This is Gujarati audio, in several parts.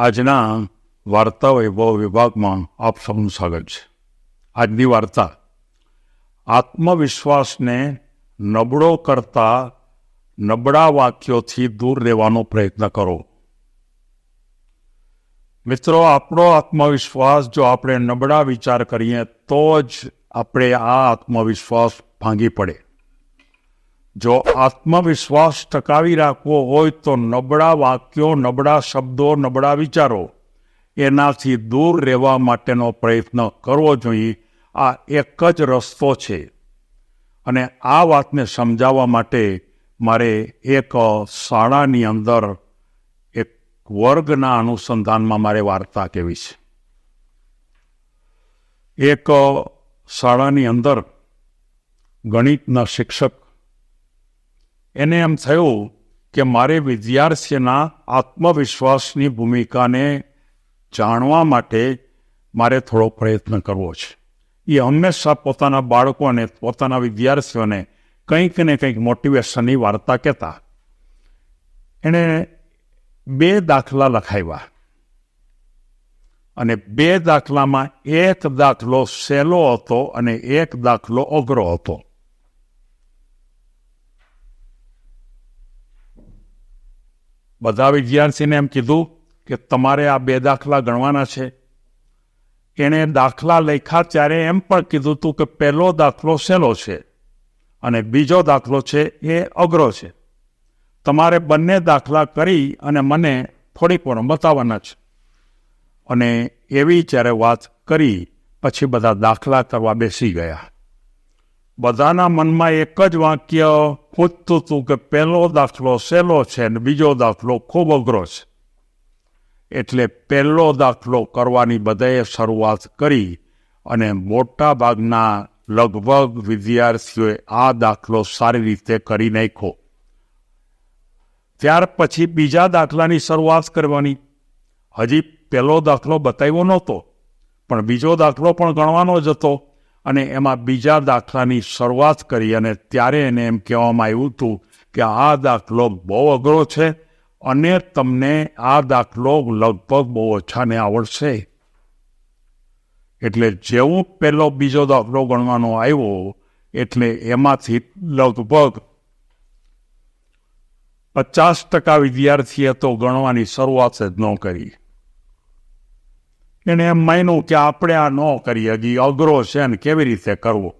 આજના વાર્તા વૈભવ વિભાગમાં આપ સૌનું સ્વાગત છે. આજની વાર્તા, આત્મવિશ્વાસને નબળો કરતા નબળા વાક્યોથી દૂર રહેવાનો પ્રયત્ન કરો. મિત્રો, આપણો આત્મવિશ્વાસ જો આપણે નબળા વિચાર કરીએ તો જ આપણે આ આત્મવિશ્વાસ ભાંગી પડે. જો આત્મવિશ્વાસ ટકાવી રાખવો હોય તો નબળા વાક્યો, નબળા શબ્દો, નબળા વિચારો એનાથી દૂર રહેવા માટેનો પ્રયત્ન કરવો જોઈએ. આ એક જ રસ્તો છે. અને આ વાતને સમજાવવા માટે મારે એક શાળાની અંદર એક વર્ગના અનુસંધાનમાં મારે વાર્તા કહેવી છે. એક શાળાની અંદર ગણિતના શિક્ષક એને એમ થયું કે મારે વિદ્યાર્થીના આત્મવિશ્વાસની ભૂમિકાને જાણવા માટે મારે થોડો પ્રયત્ન કરવો છે. એ હંમેશા પોતાના બાળકોને પોતાના વિદ્યાર્થીઓને કંઈક ને કંઈક મોટિવેશનની વાર્તા કહેતા. એણે બે દાખલા લખાવ્યા. અને બે દાખલામાં એક દાખલો સહેલો હતો અને એક દાખલો અઘરો હતો. બધા વિદ્યાર્થીને એમ કીધું કે તમારે આ બે દાખલા ગણવાના છે. એણે દાખલા લખ્યા ત્યારે એમ પણ કીધું હતું કે પહેલો દાખલો સહેલો છે અને બીજો દાખલો છે એ અઘરો છે. તમારે બંને દાખલા કરી અને મને થોડીક વાર બતાવવાના છે. અને એવી જ્યારે વાત કરી, પછી બધા દાખલા કરવા બેસી ગયા. બધાના મનમાં એક જ વાક્ય પૂછતું હતું કે પહેલો દાખલો સહેલો છે અને બીજો દાખલો ખૂબ અઘરો છે. એટલે પહેલો દાખલો કરવાની બધાએ શરૂઆત કરી અને મોટા ભાગના લગભગ વિદ્યાર્થીઓએ આ દાખલો સારી રીતે કરી નાખ્યો. ત્યાર પછી બીજા દાખલાની શરૂઆત કરવાની. હજી પહેલો દાખલો બતાવ્યો નહોતો, પણ બીજો દાખલો પણ ગણવાનો જ હતો. અને એમાં બીજા દાખલાની શરૂઆત કરી અને ત્યારે એને એમ કહેવામાં આવ્યું હતું કે આ દાખલો બહુ અઘરો છે અને તમને આ દાખલો લગભગ બહુ ઓછાને આવડશે. એટલે જેવું પહેલો બીજો દાખલો ગણવાનો આવ્યો, એટલે એમાંથી લગભગ પચાસ ટકા વિદ્યાર્થીએ તો ગણવાની શરૂઆત જ ન કરી. એણે એમ માન્યું કે આપણે આ ન કરીએ, હજી અઘરો છે ને કેવી રીતે કરવો?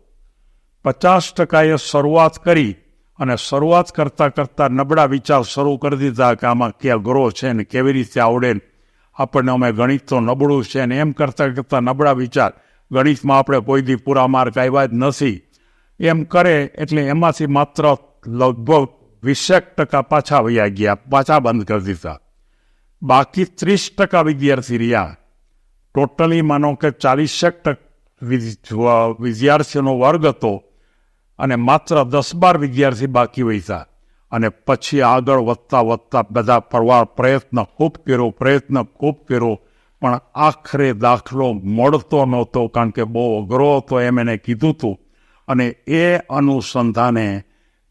પચાસ ટકાએ શરૂઆત કરી અને શરૂઆત કરતાં કરતાં નબળા વિચાર શરૂ કરી દીધા કે આમાં કે અઘરો છે ને કેવી રીતે આવડે ને આપણને અમે ગણિત તો નબળું છે ને એમ કરતાં કરતાં નબળા વિચાર. ગણિતમાં આપણે કોઈ દી પૂરા માર્ક આવ્યા જ નથી. એમ કરે એટલે એમાંથી માત્ર લગભગ વીસેક ટકા પાછા વયા ગયા, પાછા બંધ કરી દીધા. બાકી ત્રીસ ટકા વિદ્યાર્થી રહ્યા. ટોટલી માનો કે ચાલીસેક ટકા વિદ્યાર્થીઓનો વર્ગ હતો અને માત્ર દસ બાર વિદ્યાર્થી બાકી વહીતા અને પછી આગળ વધતા વધતા બધા પરવાર પ્રયત્ન, ખૂબ કર્યો, પ્રયત્ન, ખૂબ કર્યો, પણ આખરે દાખલો મળતો નહોતો કારણ કે બહુ અઘરો હતો એમ એને કીધું હતું. અને એ અનુસંધાને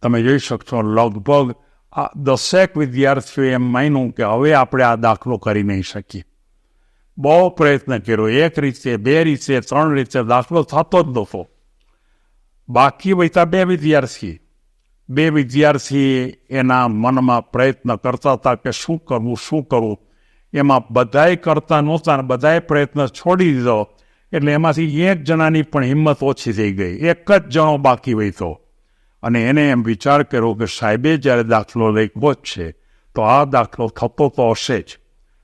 તમે જોઈ શકશો, લગભગ આ દસેક વિદ્યાર્થીઓ એમ માન્યું કે હવે આપણે આ દાખલો કરી નહીં શકીએ. બહુ પ્રયત્ન કર્યો એક રીતે બે રીતે ત્રણ રીતે દાખલો થતો જ નહોતો બાકી વહીતા બે વિદ્યાર્થી બે વિદ્યાર્થી એના મનમાં પ્રયત્ન કરતા હતા કે શું કરવું શું કરવું એમાં બધાએ કરતા નહોતા અને બધાએ પ્રયત્ન છોડી દીધો એટલે એમાંથી એક જણાની પણ હિંમત ઓછી થઈ ગઈ એક જ જણો બાકી વહીતો અને એને એમ વિચાર કર્યો કે સાહેબે જ્યારે દાખલો લખ્યો જ છે તો આ દાખલો થતો તો હશે જ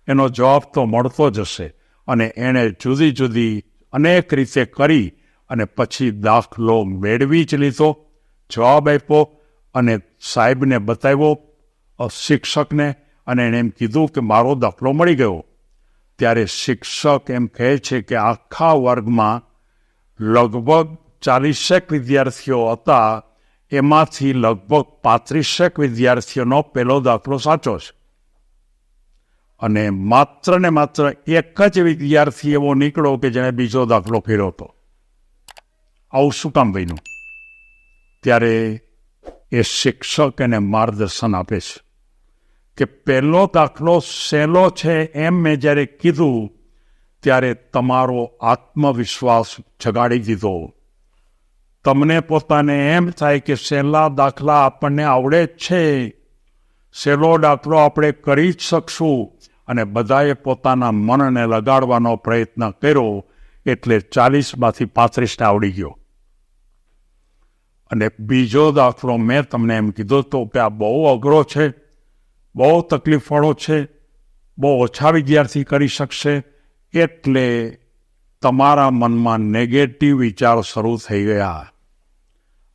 એનો જવાબ તો મળતો જ હશે અને એણે જુદી જુદી અનેક રીતે કરી અને પછી દાખલો મેળવી જ લીધો, જવાબ આપ્યો અને સાહેબને બતાવ્યો શિક્ષકને. અને એણે એમ કીધું કે મારો દાખલો મળી ગયો. ત્યારે શિક્ષક એમ કહે છે કે આખા વર્ગમાં લગભગ ચાલીસેક વિદ્યાર્થીઓ હતા, એમાંથી લગભગ પાંત્રીસેક વિદ્યાર્થીઓનો પહેલો દાખલો સાચો છે. અને માત્ર ને માત્ર એક જ વિદ્યાર્થી એવો નીકળો કે જેણે બીજો દાખલો ફેર્યો હતો. આવું શું કામ બન્યું? ત્યારે એ શિક્ષક એને માર્ગદર્શન આપે છે કે પહેલો દાખલો સહેલો છે એમ મેં જ્યારે કીધું, ત્યારે તમારો આત્મવિશ્વાસ જગાડી દીધો. તમને પોતાને એમ થાય કે સહેલા દાખલા આપણને આવડે જ છે સહેલો દાખલો આપણે કરી જ શકશું. અને બધાએ પોતાના મનને લગાડવાનો પ્રયત્ન કર્યો એટલે ચાલીસમાંથી પાંત્રીસને આવડી ગયો. અને બીજો દાખલો મેં તમને એમ કીધો તો કે આ બહુ અઘરો છે, બહુ તકલીફવાળો છે, બહુ ઓછા વિદ્યાર્થી કરી શકશે, એટલે તમારા મનમાં નેગેટિવ વિચાર શરૂ થઈ ગયા.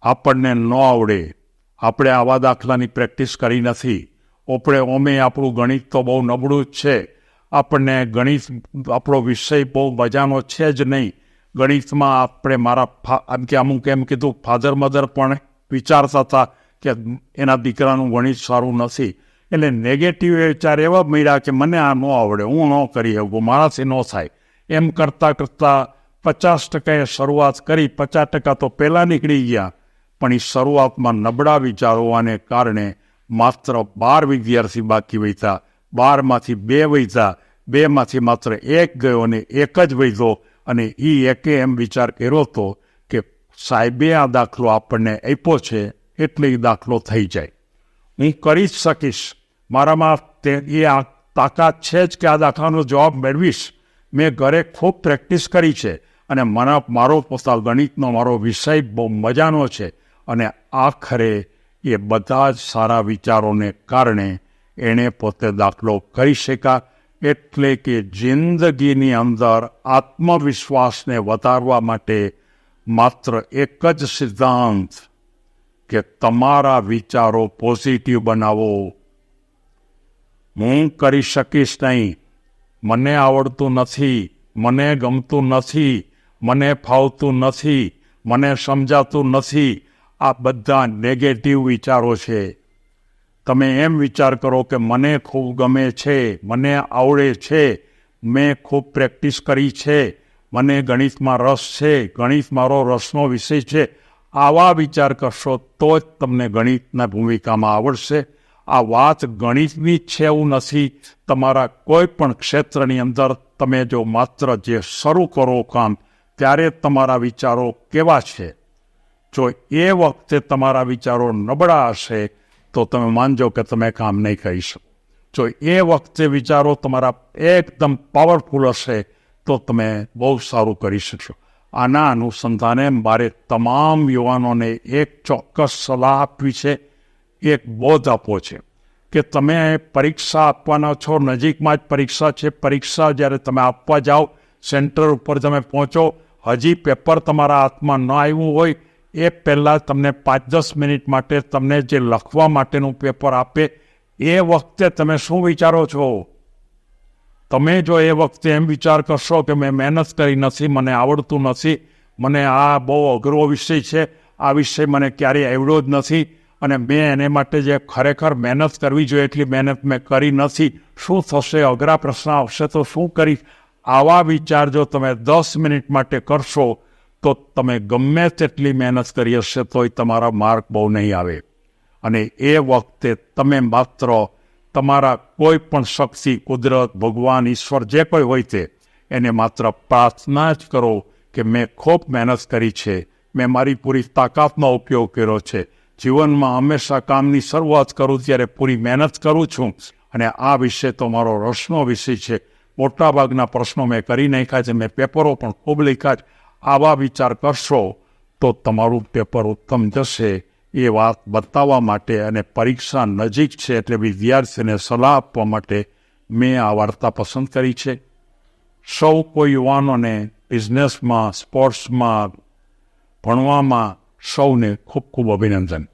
આપણને ન આવડે આપણે આવા દાખલાની પ્રેક્ટિસ કરી નથી. આપણે ઓમે આપણું ગણિત તો બહુ નબળું જ છે. આપણને ગણિત, આપણો વિષય બહુ મજાનો છે જ નહીં. ગણિતમાં આપણે મારા એમ કે અમુક એમ કીધું, ફાધર મધર પણ વિચારતા હતા કે એના દીકરાનું ગણિત સારું નથી. એટલે નેગેટિવ વિચાર એવા મળ્યા કે મને આ ન આવડે, હું ન કરી શકું, મારાથી ન થાય. એમ કરતાં કરતાં પચાસ ટકાએ શરૂઆત કરી, પચાસ ટકા તો પહેલાં નીકળી ગયા. પણ એ શરૂઆતમાં નબળા વિચારોવાને કારણે માત્ર બાર વિદ્યાર્થી બાકી વહીતા બારમાંથી બે વહીતા બેમાંથી માત્ર એક ગયો અને એક જ વહીતો અને એ એકે એમ વિચાર કર્યો હતો કે સાહેબે આ દાખલો આપણને આપ્યો છે એટલે એ દાખલો થઈ જાય. હું કરી જ શકીશ. મારામાં તે એ આ તાકાત છે જ કે આ દાખલાનો જવાબ મેળવીશ. મેં ઘરે ખૂબ પ્રેક્ટિસ કરી છે અને મને મારો પોતા ગણિતનો મારો વિષય બહુ મજાનો છે. અને આખરે એ બધા જ સારા વિચારોને કારણે એણે પોતે દાખલો કરી શક્યા એટલે કે જિંદગીની અંદર આત્મવિશ્વાસને વધારવા માટે માત્ર એક જ સિદ્ધાંત કે તમારા વિચારો પોઝિટિવ બનાવો. હું કરી શકીશ નહીં. મને આવડતું નથી. મને ગમતું નથી. મને ફાવતું નથી. મને સમજાતું નથી. આ બધા નેગેટિવ વિચારો છે. તમે એમ વિચાર કરો કે મને ખૂબ ગમે છે, મને આવડે છે, મેં ખૂબ પ્રેક્ટિસ કરી છે, મને ગણિતમાં રસ છે, ગણિત મારો રસનો વિષય છે. આવા વિચાર કરશો તો જ તમને ગણિતના ભૂમિકામાં આવડશે. આ વાત ગણિતની જ છે એવું નથી. તમારા કોઈ પણ ક્ષેત્રની અંદર તમે જો માત્ર જે શરૂ કરો કામ, ત્યારે તમારા વિચારો કેવા છે? જો એ વખતે તમારા વિચારો નબળા હશે તો તમે માનજો કે તમે કામ નહીં કરી શકો. જો એ વખતે વિચારો તમારા એકદમ પાવરફુલ હશે, તો તમે બહુ સારું કરી શકશો. આના અનુસંધાને મારે તમામ યુવાનોને એક ચોક્કસ સલાહ આપવી છે, એક બોધ આપવો છે, કે તમે પરીક્ષા આપવાના છો, નજીકમાં જ પરીક્ષા છે. પરીક્ષા જ્યારે તમે આપવા જાઓ, સેન્ટર ઉપર તમે પહોંચો, હજી પેપર તમારા હાથમાં ન આવ્યું હોય એ પહેલાં તમને પાંચ દસ મિનિટ માટે તમને જે લખવા માટેનું પેપર આપે, એ વખતે તમે શું વિચારો છો? તમે જો એ વખતે એમ વિચાર કરશો કે મેં મહેનત કરી નથી, મને આવડતું નથી, મને આ બહુ અઘરો વિષય છે, આ વિષય મને ક્યારેય આવડ્યો જ નથી અને મેં એને માટે જે ખરેખર મહેનત કરવી જોઈએ એટલી મહેનત મેં કરી નથી, શું થશે? અઘરા પ્રશ્ન આવશે તો શું કરીશ? આવા વિચાર જો તમે દસ મિનિટ માટે કરશો તો તમે ગમે તેટલી મહેનત કરી હશે તોય તમારા માર્ક બહુ નહીં આવે. અને એ વખતે તમે માત્ર તમારા કોઈ પણ શક્તિ, કુદરત, ભગવાન, ઈશ્વર જે કોઈ હોય તે, એને માત્ર પ્રાર્થના જ કરો કે મેં ખૂબ મહેનત કરી છે, મેં મારી પૂરી તાકાતનો ઉપયોગ કર્યો છે. જીવનમાં હંમેશા કામની શરૂઆત કરું ત્યારે પૂરી મહેનત કરું છું. અને આ વિષય તો મારો રસનો વિષય છે. મોટાભાગના પ્રશ્નો મેં કરી નાખ્યા છે. મેં પેપરો પણ ખૂબ લખ્યા છે. આવા વિચાર કરશો તો તમારું પેપર ઉત્તમ જશે. એ વાત બતાવવા માટે અને પરીક્ષા નજીક છે એટલે વિદ્યાર્થીને સલાહ આપવા માટે મેં આ વાર્તા પસંદ કરી છે. સૌ કોઈ યુવાનોને બિઝનેસમાં, સ્પોર્ટ્સમાં, ભણવામાં સૌને ખૂબ ખૂબ અભિનંદન.